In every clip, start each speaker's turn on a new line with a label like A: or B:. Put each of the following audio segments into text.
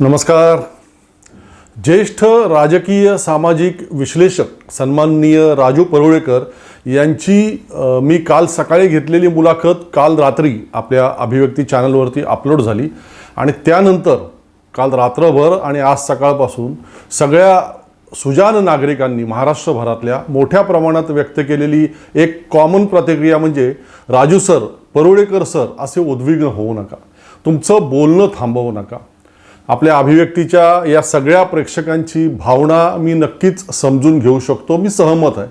A: नमस्कार. ज्येष्ठ राजकीय सामाजिक विश्लेषक सन्माननीय राजू परुळेकर यांची मी काल सकाळी घेतलेली मुलाखत काल रात्री आपल्या अभिव्यक्ती चॅनलवरती अपलोड झाली आणि त्यानंतर काल रात्रभर आणि आज सकाळपासून सगळ्या सुजान नागरिकांनी महाराष्ट्रभरातल्या मोठ्या प्रमाणात व्यक्त केलेली एक कॉमन प्रतिक्रिया म्हणजे राजू सर परुळेकर सर असे उद्विग्न होऊ नका. तुमचं बोलणं थांबवू नका. आपल्या अभिव्यक्तीच्या या सगळ्या प्रेक्षकांची भावना मी नक्कीच समजून घेऊ शकतो. मी सहमत आहे.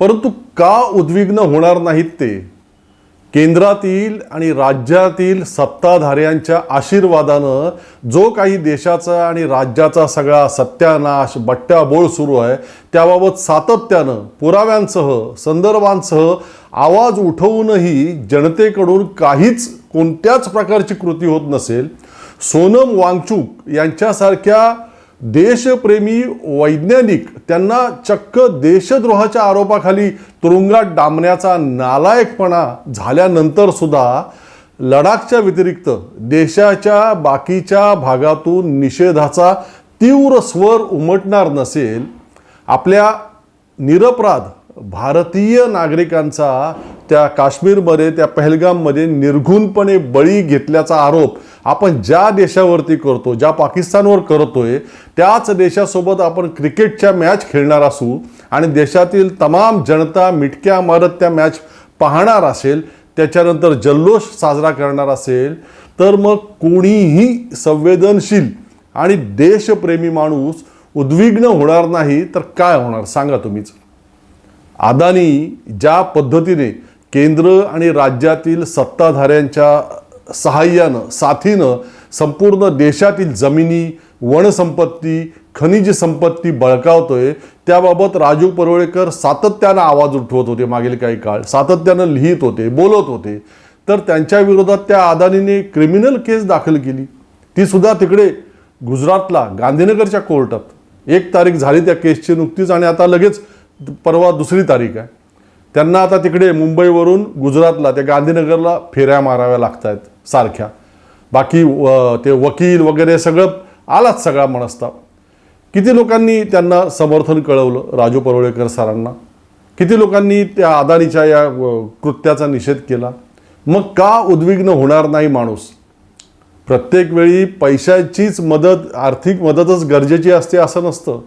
A: परंतु का उद्विग्न होणार नाहीत ते? केंद्रातील आणि राज्यातील सत्ताधाऱ्यांच्या आशीर्वादानं जो काही देशाचा आणि राज्याचा सगळा सत्यानाश बट्ट्याबोळ सुरू आहे त्याबाबत सातत्यानं पुराव्यांसह संदर्भांसह आवाज उठवूनही जनतेकडून काहीच कोणत्याच प्रकारची कृती होत नसेल. सोनम वांगचूक यांच्यासारख्या देशप्रेमी वैज्ञानिक त्यांना चक्क देशद्रोहाच्या आरोपाखाली तुरुंगात डांबण्याचा नालायकपणा झाल्यानंतर सुद्धा लडाखच्या व्यतिरिक्त देशाच्या बाकीच्या भागातून निषेधाचा तीव्र स्वर उमटणार नसेल आपल्या निरपराध भारतीय नागरिकांचा त्या काश्मीरमध्ये त्या पहलगाममध्ये निर्घुणपणे बळी घेतल्याचा आरोप आपण ज्या देशावरती करतो ज्या पाकिस्तानवर करतोय त्याच देशासोबत आपण क्रिकेटच्या मॅच खेळणार असू आणि देशातील तमाम जनता मिटक्या मारत त्या मॅच पाहणार असेल त्याच्यानंतर जल्लोष साजरा करणार असेल तर मग कोणीही संवेदनशील आणि देशप्रेमी माणूस उद्विग्न होणार नाही तर काय होणार? सांगा तुम्हीच. अदानी ज्या पद्धतीने केंद्र आणि राज्यातील सत्ताधाऱ्यांच्या सहाय्यानं साथीनं संपूर्ण देशातील जमिनी वनसंपत्ती खनिज संपत्ती बळकावतोय. त्याबाबत राजू परोळेकर सातत्यानं आवाज उठवत होते मागील काही काळ. सातत्यानं लिहित होते बोलत होते. तर त्यांच्या विरोधात त्या अदानीने क्रिमिनल केस दाखल केली. ती सुद्धा तिकडे गुजरातला गांधीनगरच्या कोर्टात. एक तारीख झाली त्या केसची नुकतीच आणि आता लगेच परवा दुसरी तारीख आहे. त्यांना आता तिकडे मुंबईवरून गुजरातला त्या गांधीनगरला फेऱ्या माराव्या लागत आहेत सारख्या. बाकी व- ते वकील वगैरे सगळं आलाच सगळा मनस्ताप. किती लोकांनी त्यांना समर्थन कळवलं राजू परवळेकर सरांना? किती लोकांनी त्या अदानीच्या या कृत्याचा निषेध केला? मग का उद्विग्न होणार नाही माणूस? प्रत्येक वेळी पैशाचीच मदत आर्थिक मदतच गरजेची असते असं नसतं.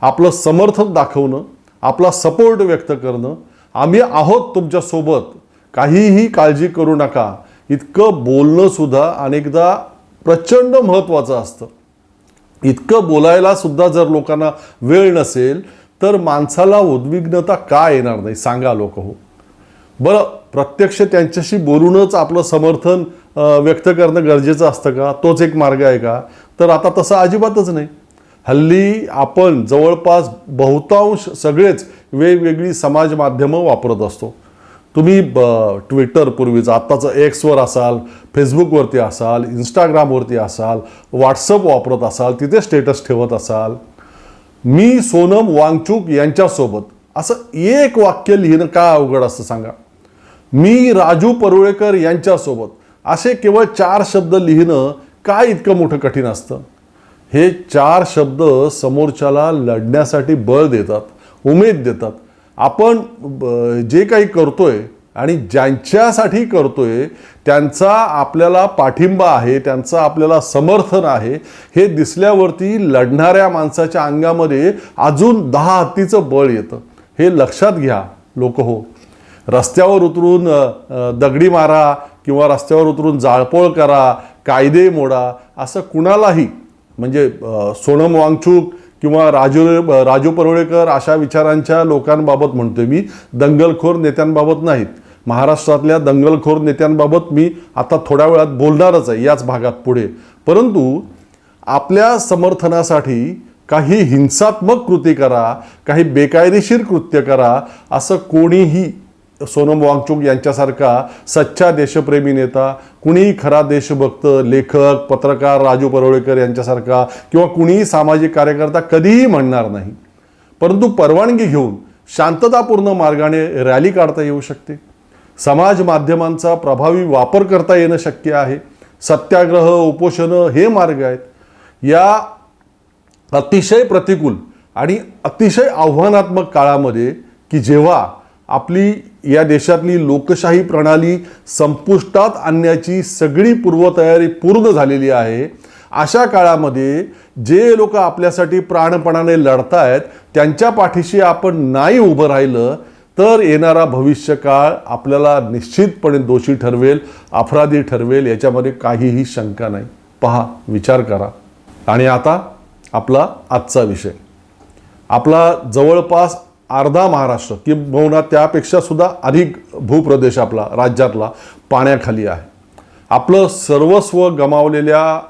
A: आपलं समर्थन दाखवणं आपला सपोर्ट व्यक्त करणं आम्ही आहोत तुमच्यासोबत काहीही काळजी करू नका. इतकं बोलणंसुद्धा अनेकदा प्रचंड महत्त्वाचं असतं. इतकं बोलायला सुद्धा जर लोकांना वेळ नसेल तर माणसाला उद्विग्नता का येणार नाही? सांगा लोक हो. बरं प्रत्यक्ष त्यांच्याशी बोलूनच आपलं समर्थन व्यक्त करणं गरजेचं असतं का? तोच एक मार्ग आहे का? तर आता तसं अजिबातच नाही. हल्ली आपण जवळपास बहुतांश सगळेच वेगवेगळी समाज माध्यमं वापरत असतो. तुम्ही ब ट्विटर पूर्वीचं आत्ताचं एक्सवर असाल फेसबुकवरती असाल इंस्टाग्रामवरती असाल व्हॉट्सअप वापरत असाल तिथे स्टेटस ठेवत असाल. मी सोनम वांगचूक यांच्यासोबत असं एक वाक्य लिहिणं काय अवघड असतं सांगा. मी राजू परुळेकर यांच्यासोबत असे केवळ चार शब्द लिहिणं काय इतकं मोठं कठीण असतं? हे चार शब्द समोरच्याला लढण्यासाठी बळ देतात उमेद देतात. आपण जे काही करतोय आणि ज्यांच्यासाठी करतोय त्यांचा आपल्याला पाठिंबा आहे त्यांचं आपल्याला समर्थन आहे हे दिसल्यावरती लढणाऱ्या माणसाच्या अंगामध्ये अजून दहा हत्तीचं बळ येतं. हे लक्षात घ्या लोक हो. रस्त्यावर उतरून दगडी मारा किंवा रस्त्यावर उतरून जाळपोळ करा कायदे मोडा असं कुणालाही म्हणजे सोनम वांगचूक किंवा राजू राजू परुळेकर अशा विचारांच्या लोकांबाबत म्हणतोय मी. दंगलखोर नेत्यांबाबत नाहीत. महाराष्ट्रातल्या दंगलखोर नेत्यांबाबत मी आता थोड्या वेळात बोलणारच आहे याच भागात पुढे. परंतु आपल्या समर्थनासाठी काही हिंसात्मक कृती करा काही बेकायदेशीर कृत्य करा असं कोणीही सोनम वांगचूक यांच्यासारखा सच्चा देशप्रेमी नेता कुणीही खरा देशभक्त लेखक पत्रकार राजू परोळेकर यांच्यासारखा किंवा कुणीही सामाजिक कार्यकर्ता कधीही म्हणणार नाही. परंतु परवानगी घेऊन शांततापूर्ण मार्गाने रॅली काढता येऊ शकते. समाज माध्यमांचा प्रभावी वापर करता येणं शक्य आहे. सत्याग्रह उपोषणं हे मार्ग आहेत. या अतिशय प्रतिकूल आणि अतिशय आव्हानात्मक काळामध्ये की जेव्हा आपली या देशातली लोकशाही प्रणाली संपुष्टात आणण्याची सगळी पूर्वतयारी पूर्ण झालेली आहे. अशा काळामध्ये जे लोक आपल्यासाठी प्राणपणाने लढतायत त्यांच्या पाठीशी आपण नाही उभं राहिलं तर येणारा भविष्यकाळ आपल्याला निश्चितपणे दोषी ठरवेल अपराधी ठरवेल याच्यामध्ये काहीही शंका नाही. पहा विचार करा. आणि आता आपला आजचा विषय. आपला जवळपास अर्धा महाराष्ट्र किंबहुना त्यापेक्षा सुद्धा अधिक भूप्रदेश आपला राज्यातला पाण्याखाली आहे. आपलं सर्वस्व गमावलेल्या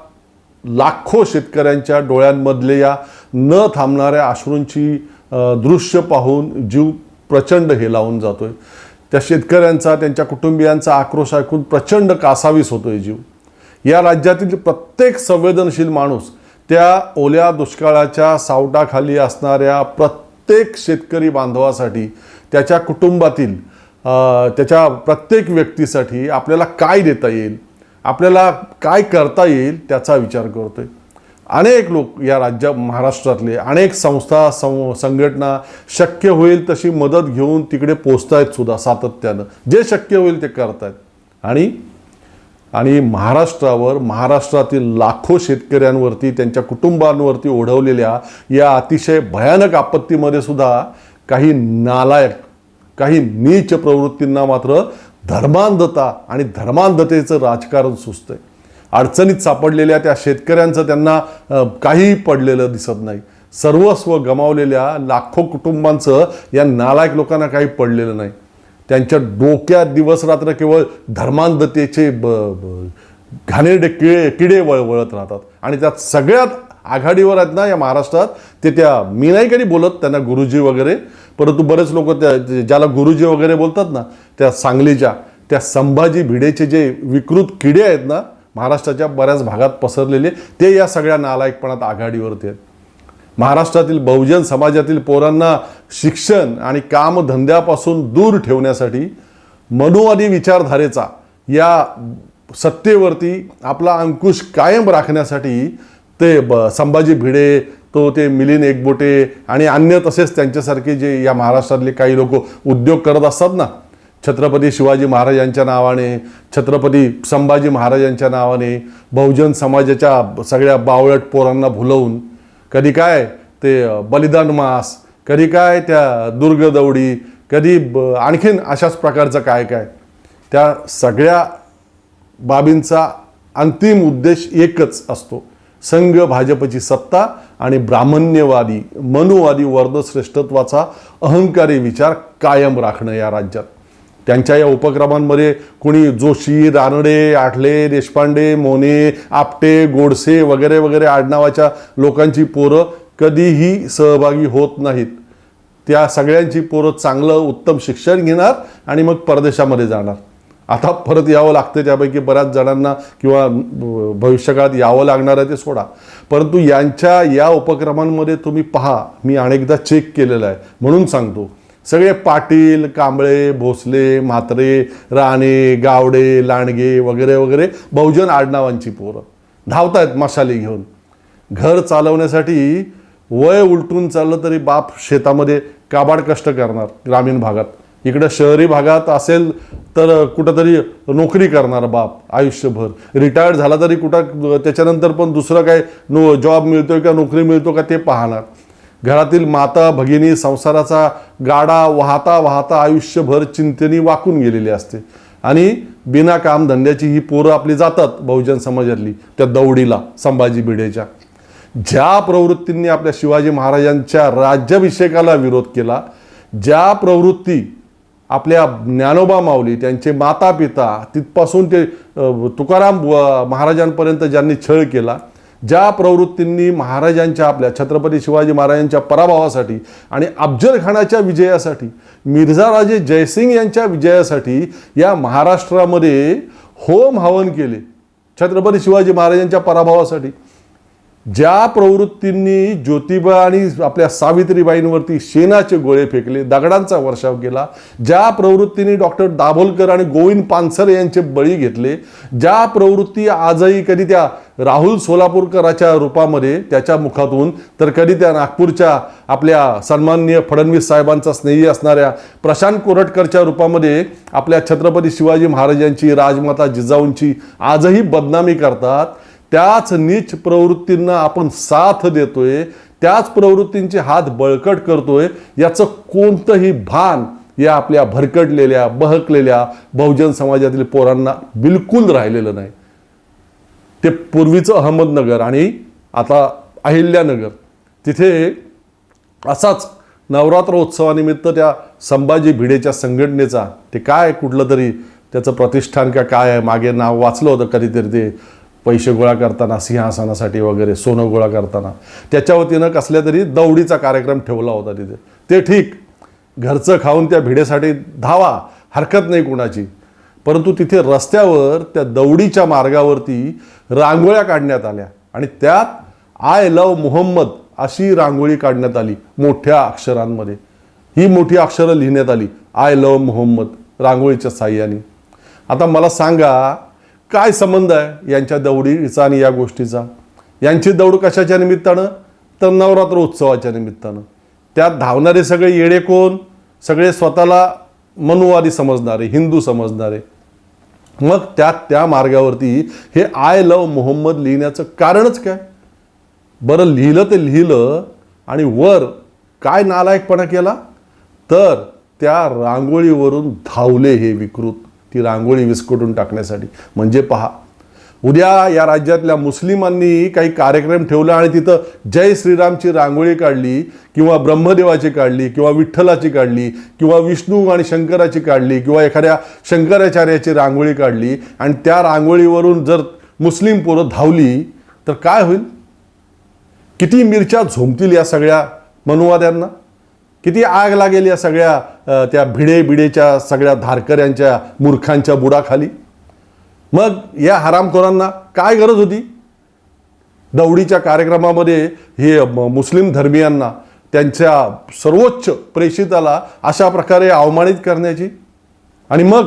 A: लाखो शेतकऱ्यांच्या डोळ्यांमधले या न थांबणाऱ्या अश्रूंची दृश्य पाहून जीव प्रचंड हेलावून आहे त्या शेतकऱ्यांचा त्यांच्या कुटुंबियांचा आक्रोश ऐकून प्रचंड कासावीस होतो आहे जीव. या राज्यातील प्रत्येक संवेदनशील माणूस त्या ओल्या दुष्काळाच्या सावटाखाली असणाऱ्या प्रत्येक प्रत्येक शेतकरी बांधवासाठी त्याच्या कुटुंबातील त्याच्या प्रत्येक व्यक्तीसाठी आपल्याला काय देता येईल आपल्याला काय करता येईल त्याचा विचार करतोय. अनेक लोक या राज्या महाराष्ट्रातले अनेक संस्था सं संघटना शक्य होईल तशी मदत घेऊन तिकडे पोचतायत सुद्धा सातत्यानं. जे शक्य होईल ते करतायत. आणि आणि महाराष्ट्रावर महाराष्ट्रातील लाखो शेतकऱ्यांवरती त्यांच्या कुटुंबांवरती ओढवलेल्या या अतिशय भयानक आपत्तीमध्ये सुद्धा काही नालायक काही नीच प्रवृत्तींना मात्र धर्मांधता आणि धर्मांधतेचं राजकारण सुचतंय. अडचणीत सापडलेल्या त्या शेतकऱ्यांचं त्यांना काहीही काही पडलेलं दिसत नाही. सर्वस्व गमावलेल्या लाखो कुटुंबांचं या नालायक लोकांना काही पडलेलं नाही. त्यांच्या डोक्यात दिवस रात्र केवळ धर्मांधतेचे ब ब- घाणेरडे किडे किडे वळ वळत राहतात. आणि त्यात सगळ्यात आघाडीवर आहेत ना या महाराष्ट्रात ते त्या मी नाही कधी बोलत त्यांना गुरुजी वगैरे परंतु बरेच लोक त्या ज्याला गुरुजी वगैरे बोलतात ना त्या सांगलीच्या त्या संभाजी भिडेचे जे विकृत किडे आहेत ना महाराष्ट्राच्या बऱ्याच भागात पसरलेले ते या सगळ्या नालायकपणात आघाडीवरती आहेत. महाराष्ट्रातील बहुजन समाजातील पोरांना शिक्षण आणि कामधंद्यापासून दूर ठेवण्यासाठी मनोवादी विचारधारेचा या सत्तेवरती आपला अंकुश कायम राखण्यासाठी ते ब संभाजी भिडे तो ते मिलिंद एकबोटे आणि अन्य तसेच त्यांच्यासारखे जे या महाराष्ट्रातले काही लोक उद्योग करत असतात ना छत्रपती शिवाजी महाराजांच्या नावाने छत्रपती संभाजी महाराजांच्या नावाने बहुजन समाजाच्या सगळ्या बावळट पोरांना भुलवून कधी काय ते बलिदान मास कधी काय त्या दुर्ग दौडी कधी ब- आणखीन अशाच प्रकारचं काय काय. त्या सगळ्या बाबींचा अंतिम उद्देश एकच असतो. संघ भाजपची सत्ता आणि ब्राह्मण्यवादी मनुवादी वर्णश्रेष्ठत्वाचा अहंकारी विचार कायम राखणं या राज्यात. त्यांच्या या उपक्रमांमध्ये कोणी जोशी रानडे आठले देशपांडे मोने आपटे गोडसे वगैरे वगैरे आडनावाच्या लोकांची पोरं कधीही सहभागी होत नाहीत. त्या सगळ्यांची पोरं चांगलं उत्तम शिक्षण घेणार आणि मग परदेशामध्ये जाणार. आता परत यावं लागतं त्यापैकी बऱ्याच जणांना किंवा भविष्यकाळात यावं लागणार आहे ते सोडा. परंतु यांच्या या उपक्रमांमध्ये तुम्ही पहा मी अनेकदा चेक केलेलं आहे. म्हणून सांगतो सगळे पाटील कांबळे भोसले म्हात्रे राणे गावडे लांडगे वगैरे वगैरे बहुजन आडनावांची पोरं. धावतायत मशाली घेऊन. घर चालवण्यासाठी वय उलटून चाललं तरी बाप शेतामध्ये काबाड कष्ट करणार ग्रामीण भागात. इकडं शहरी भागात असेल तर कुठंतरी नोकरी करणार बाप आयुष्यभर. रिटायर्ड झाला तरी कुठं त्याच्यानंतर पण दुसरं काय नो जॉब मिळतोय का नोकरी मिळतो का ते पाहणार. घरातील माता भगिनी संसाराचा गाडा वाहता वाहता आयुष्यभर चिंतेने वाकून गेलेली असते. आणि बिना कामधंद्याची ही पोरं आपली जातात बहुजन समाजातली त्या दौडीला संभाजी भिडेच्या. ज्या प्रवृत्तींनी आपल्या शिवाजी महाराजांच्या राज्याभिषेकाला विरोध केला ज्या प्रवृत्ती आपल्या ज्ञानोबा माऊली त्यांचे माता पिता तिथपासून ते तुकाराम महाराजांपर्यंत ज्यांनी छळ केला ज्या प्रवृत्तींनी महाराजांच्या आपल्या छत्रपती शिवाजी महाराजांच्या पराभवासाठी आणि अफजलखानाच्या विजयासाठी मिर्झाराजे जयसिंग यांच्या विजयासाठी या महाराष्ट्रामध्ये होम हवन केले छत्रपती शिवाजी महाराजांच्या पराभवासाठी. ज्या प्रवृत्तींनी ज्योतिबा आणि आपल्या सावित्रीबाईंवरती शेणाचे गोळे फेकले दगडांचा वर्षाव केला ज्या प्रवृत्तींनी डॉक्टर दाभोलकर आणि गोविंद पानसर यांचे बळी घेतले ज्या प्रवृत्ती आजही कधी त्या राहुल सोलापूरकराच्या रूपामध्ये त्याच्या मुखातून तर कधी त्या नागपूरच्या आपल्या सन्माननीय फडणवीस साहेबांचा स्नेही असणाऱ्या प्रशांत कोरटकरच्या रूपामध्ये आपल्या छत्रपती शिवाजी महाराजांची राजमाता जिजाऊंची आजही बदनामी करतात. त्याच नीच प्रवृत्तींना आपण साथ देतोय त्याच प्रवृत्तींचे हात बळकट करतोय याचं कोणतंही भान या आपल्या भरकटलेल्या बहकलेल्या बहुजन समाजातील पोरांना बिलकुल राहिलेलं नाही. ते पूर्वीचं अहमदनगर आणि आता अहिल्यानगर. तिथे असाच नवरात्र उत्सवानिमित्त त्या संभाजी भिडेच्या संघटनेचा ते काय कुठलं तरी त्याचं प्रतिष्ठान का काय आहे मागे नाव वाचलं होतं कधीतरी ते. पैसे गोळा करताना सिंहासनासाठी वगैरे सोनं गोळा करताना. त्याच्या वतीनं कसल्या तरी दौडीचा कार्यक्रम ठेवला होता तिथे. ते ठीक. घरचं खाऊन त्या भिडेसाठी धावा. हरकत नाही कुणाची. परंतु तिथे रस्त्यावर त्या दौडीच्या मार्गावरती रांगोळ्या काढण्यात आल्या. आणि त्यात आय लव मोहम्मद अशी रांगोळी काढण्यात आली मोठ्या अक्षरांमध्ये. ही मोठी अक्षरं लिहिण्यात आली आय लव मोहम्मद रांगोळीच्या साह्याने. आता मला सांगा काय संबंध आहे यांच्या दौडीचा आणि या गोष्टीचा? यांची दौड कशाच्या निमित्तानं? तर नवरात्र उत्सवाच्या निमित्तानं. त्यात धावणारे सगळे येडे कोण? सगळे स्वतःला मनुवादी समजणारे हिंदू समजणारे. मग त्यात त्या मार्गावरती हे आय लव मोहम्मद लिहिण्याचं कारणच काय? बरं लिहिलं ते लिहिलं आणि वर काय नालायकपणा केला? तर त्या रांगोळीवरून धावले हे विकृत. ती रांगोळी विस्कटून टाकण्यासाठी. म्हणजे पहा उद्या या राज्यातल्या मुस्लिमांनी काही कार्यक्रम ठेवला आणि तिथं जय श्रीरामची रांगोळी काढली किंवा ब्रह्मदेवाची काढली किंवा विठ्ठलाची काढली किंवा विष्णू आणि शंकराची काढली किंवा एखाद्या शंकराचार्याची रांगोळी काढली आणि त्या रांगोळीवरून जर मुस्लिम पोरं धावली तर काय होईल? किती मिरच्या झोमतील या सगळ्या मनुवाद्यांना? किती आग लागेल या सगळ्या त्या भिडे बिडेच्या सगळ्या धारकऱ्यांच्या मूर्खांच्या बुडाखाली? मग या हरामखोरांना काय गरज होती? दौडीच्या कार्यक्रमामध्ये हे मुस्लिम धर्मियांना त्यांच्या सर्वोच्च प्रेषिताला अशा प्रकारे अवमानित करण्याची? आणि मग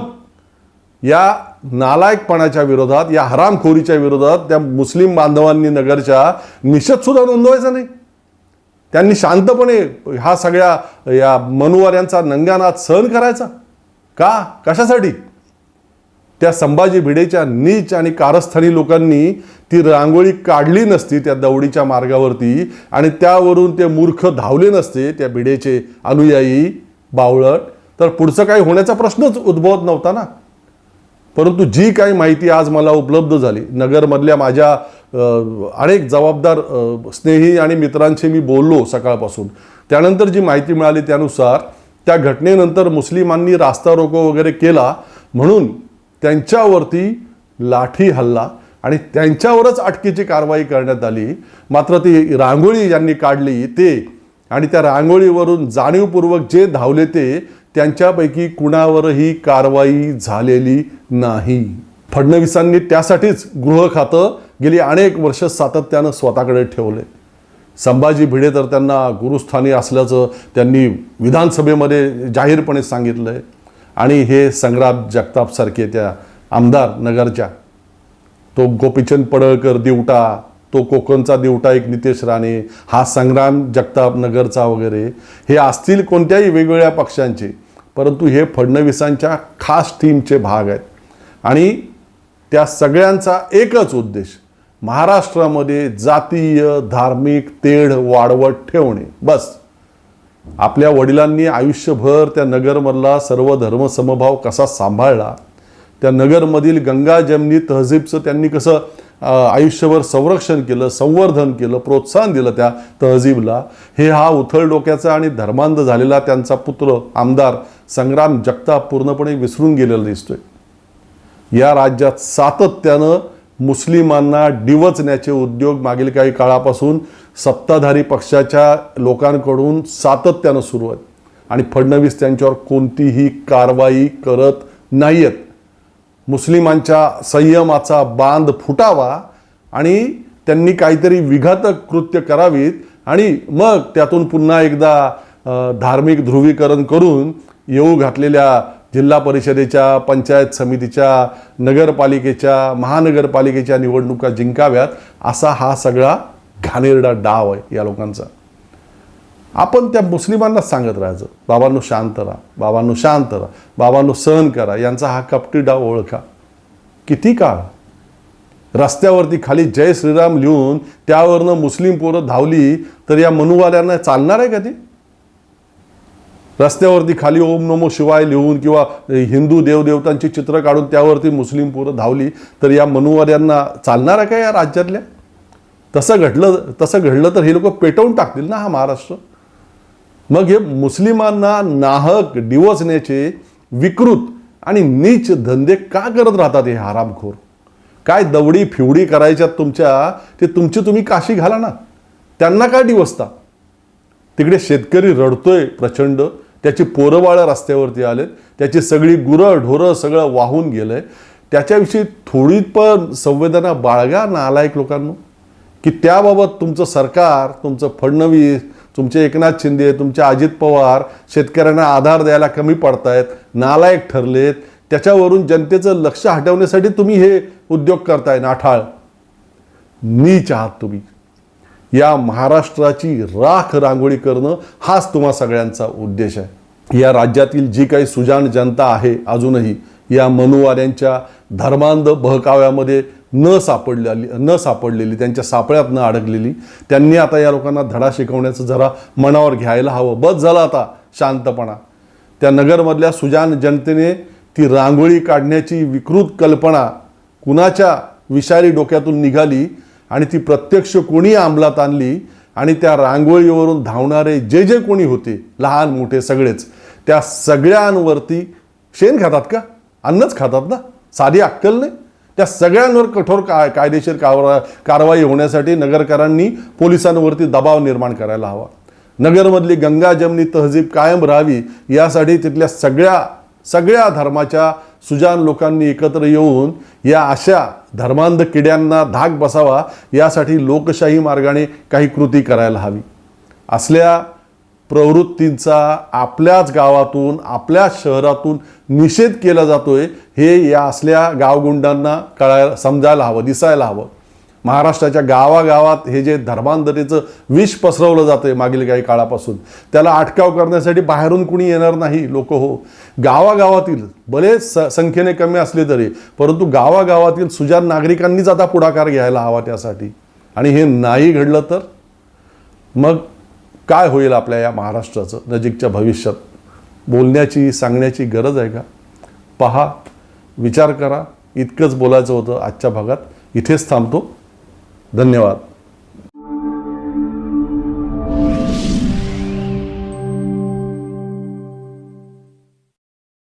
A: या नालायकपणाच्या विरोधात या हरामखोरीच्या विरोधात त्या मुस्लिम बांधवांनी नगरच्या निषेधसुद्धा नोंदवायचा नाही? त्यांनी शांतपणे ह्या सगळ्या या मनुवाऱ्यांचा नंगानाथ सहन करायचा. का? कशासाठी? त्या संभाजी भिडेच्या नीच आणि कारस्थानी लोकांनी ती रांगोळी काढली नसती त्या दौडीच्या मार्गावरती आणि त्यावरून ते मूर्ख धावले नसते त्या भिडेचे अनुयायी बावळट. तर पुढचं काही होण्याचा प्रश्नच उद्भवत नव्हता ना? परंतु जी काही माहिती आज मला उपलब्ध झाली नगरमधल्या माझ्या अनेक जबाबदार स्नेही आणि मित्रांशी मी बोललो सकाळपासून. त्यानंतर जी माहिती मिळाली त्यानुसार त्या घटनेनंतर मुस्लिमांनी रास्ता रोको वगैरे केला म्हणून त्यांच्यावरती लाठी हल्ला आणि त्यांच्यावरच अटकेची कारवाई करण्यात आली. मात्र ती रांगोळी ज्यांनी काढली ते आणि त्या रांगोळीवरून जाणीवपूर्वक जे धावले ते त्यांच्यापैकी कुणावरही कारवाई झालेली नाही. फडणवीसांनी त्यासाठीच गृह खातं गेली अनेक वर्ष सातत्यानं स्वतःकडे ठेवले. संभाजी भिडे तर त्यांना गुरुस्थानी असल्याचं त्यांनी विधानसभेमध्ये जाहीरपणे सांगितलं आहे आणि हे संग्राम जगतापसारखे त्या आमदार नगरच्या. तो गोपीचंद पडळकर दिवटा तो कोकणचा दिवटा एक नितेश राणे हा संग्राम जगताप नगरचा वगैरे. हे असतील कोणत्याही वेगवेगळ्या पक्षांचे. परंतु हे फडणवीसांच्या खास टीमचे भाग आहेत. आणि त्या सगळ्यांचा एकच उद्देश महाराष्ट्रामध्ये जातीय धार्मिक तेढ वाढवत ठेवणे. बस. आपल्या वडिलांनी आयुष्यभर त्या नगरमधला सर्व धर्मसमभाव कसा सांभाळला त्या नगरमधील गंगा जमनी तहजीबचं त्यांनी कसं आयुष्यभर संरक्षण केलं संवर्धन केलं प्रोत्साहन दिलं त्या तहजीबला. हे हा उथळ डोक्याचा आणि धर्मांध झालेला त्यांचा पुत्र आमदार संग्राम जगताप पूर्णपणे विसरून गेलेला दिसतोय. या राज्यात सातत्यानं मुस्लिमांना डिवचण्याचे उद्योग मागील काही काळापासून सत्ताधारी पक्षाच्या लोकांकडून सातत्यानं सुरू आहेत. आणि फडणवीस त्यांच्यावर कोणतीही कारवाई करत नाही आहेत मुस्लिमांच्या संयमाचा बांध फुटावा आणि त्यांनी काहीतरी विघातक कृत्य करावीत आणि मग त्यातून पुन्हा एकदा धार्मिक ध्रुवीकरण करून येऊ घातलेल्या जिल्हा परिषदेच्या पंचायत समितीच्या नगरपालिकेच्या महानगरपालिकेच्या निवडणुका जिंकाव्यात असा हा सगळा घाणेरडा डाव आहे या लोकांचा. आपण त्या मुस्लिमांना सांगत राहायचं. बाबांनो शांत राहा. बाबांनो शांत राहा. बाबांनो सहन करा. यांचा हा कपटी डाव ओळखा. किती काळ? रस्त्यावरती खाली जय श्रीराम लिहून त्यावरनं मुस्लिम पोरं धावली तर या मनुवाल्यांना चालणार आहे का ती? रस्त्यावरती खाली ओम नमो शिवाय लिहून किंवा हिंदू देवदेवतांची चित्र काढून त्यावरती मुस्लिम पोरं धावली तर या मनुवाल्यांना चालणार आहे का या राज्यातल्या? तसं घडलं तसं घडलं तर हे लोक पेटवून टाकतील ना हा महाराष्ट्र? मग हे मुस्लिमांना नाहक डिवचण्याचे विकृत आणि नीच धंदे का करत राहतात हे हरामखोर? काय दवडी फिवडी करायच्यात तुमच्या? ते तुमची तुम्ही काशी घाला ना. त्यांना काय डिवसता तिकडे शेतकरी रडतोय प्रचंड. त्याची पोरंबाळं रस्त्यावरती आलेत. त्याची सगळी गुरं ढोरं सगळं वाहून गेलंय. त्याच्याविषयी थोडी पण संवेदना बाळगा नालायक लोकांनो की त्याबाबत तुमचं सरकार तुमचं फडणवीस तुमचे एकनाथ शिंदे तुमचे अजित पवार शेतकऱ्यांना आधार द्यायला कमी पडतायत नालायक ठरलेत. त्याच्यावरून जनतेचं लक्ष हटवण्यासाठी तुम्ही हे उद्योग करताय नाठाळ. नीच आहात तुम्ही. या महाराष्ट्राची राख रांगोळी करणं हाच तुम्हा सगळ्यांचा उद्देश आहे. या राज्यातील जी काही सुजाण जनता आहे अजूनही या मनुवाऱ्यांच्या धर्मांध बहकाव्यामध्ये न सापडलेली न सापडलेली त्यांच्या सापळ्यात न अडकलेली त्यांनी आता या लोकांना धडा शिकवण्याचं जरा मनावर घ्यायला हवं. बस झालं आता शांतपणा. त्या नगरमधल्या सुजान जनतेने ती रांगोळी काढण्याची विकृत कल्पना कुणाच्या विषारी डोक्यातून निघाली आणि ती प्रत्यक्ष कोणी अंमलात आणली आणि त्या रांगोळीवरून धावणारे जे जे कोणी होते लहान मोठे सगळेच त्या सगळ्यांवरती शेण खातात का? अन्नच खातात ना? साधी अक्कल नाही? त्या सगळ्यांवर कठोर काय कायदेशीर कारवा कारवाई होण्यासाठी नगरकरांनी पोलिसांवरती दबाव निर्माण करायला हवा. नगरमधली गंगा जमनी तहजीब कायम राहावी यासाठी तिथल्या सगळ्या सगळ्या धर्माच्या सुजान लोकांनी एकत्र येऊन या अशा धर्मांध किड्यांना धाक बसावा यासाठी लोकशाही मार्गाने काही कृती करायला हवी. असल्या प्रवृत्तींचा आपल्याच गावातून आपल्याच शहरातून निषेध केला जातोय हे या असल्या गावगुंडांना कळायला समजायला हवं दिसायला हवं. महाराष्ट्राच्या गावागावात हे जे धर्मांधतेचं विष पसरवलं जातं आहे मागील काही काळापासून त्याला अटकाव करण्यासाठी बाहेरून कुणी येणार नाही लोक हो. गावागावातील भले स संख्येने कमी असले तरी परंतु गावागावातील सुजान नागरिकांनीच आता पुढाकार घ्यायला हवा त्यासाठी. आणि हे नाही घडलं तर? मग काय होईल आपल्या या महाराष्ट्राचं नजीकच्या भविष्यात? बोलण्याची सांगण्याची गरज आहे का? पहा विचार करा. इतकंच बोलायचं होतं आजच्या भागात. इथेच थांबतो. धन्यवाद.